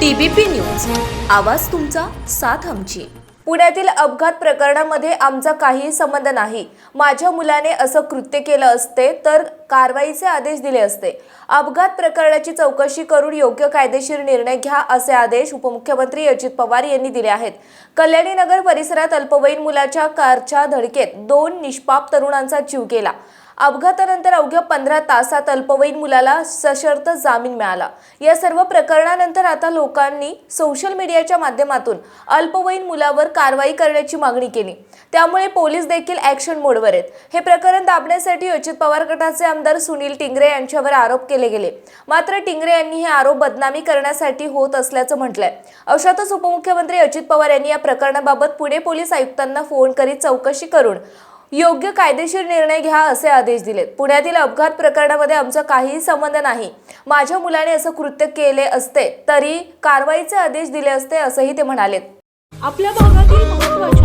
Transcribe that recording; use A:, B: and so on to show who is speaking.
A: TBP news. आवाज तुमचा साथ आमची. पुण्यातील अपघात प्रकरणामध्ये आमचा काही संबंध नाही. माझ्या मुलाने असं कृत्य केलं असते तर कारवाईचे आदेश दिले असते. अपघात प्रकरणाची चौकशी करून योग्य कायदेशीर निर्णय घ्या असे आदेश उपमुख्यमंत्री अजित पवार यांनी दिले आहेत. कल्याणी नगर परिसरात अल्पवयीन मुलाच्या कारच्या धडकेत दोन निष्पाप तरुणांचा जीव गेला. अपघातानंतर अवघ्या पंधरा तासात अल्पवयीन मुलाला सशर्त जामीन मिळाला. या सर्व प्रकरणानंतर आता लोकांनी सोशल मीडियाच्या माध्यमातून अल्पवयीन मुलावर कारवाई करण्याची मागणी केली. त्यामुळे पोलीस देखील ॲक्शन मोडवर आहेत. हे प्रकरण दाबण्यासाठी अजित पवार गटाचे आमदार सुनील टिंगरे यांच्यावर आरोप केले गेले. मात्र टिंगरे यांनी हे आरोप बदनामी करण्यासाठी होत असल्याचं म्हटलंय. अशातच उपमुख्यमंत्री अजित पवार यांनी या प्रकरणाबाबत पुणे पोलीस आयुक्तांना फोन करीत चौकशी करून योग्य कायदेशीर निर्णय घ्या असे आदेश दिलेत. पुण्यातील अपघात प्रकरणामध्ये आमचा काहीही संबंध नाही. माझ्या मुलाने असं कृत्य केले असते तरी कारवाईचे आदेश दिले असते असंही ते म्हणालेत.
B: आपल्या भागातील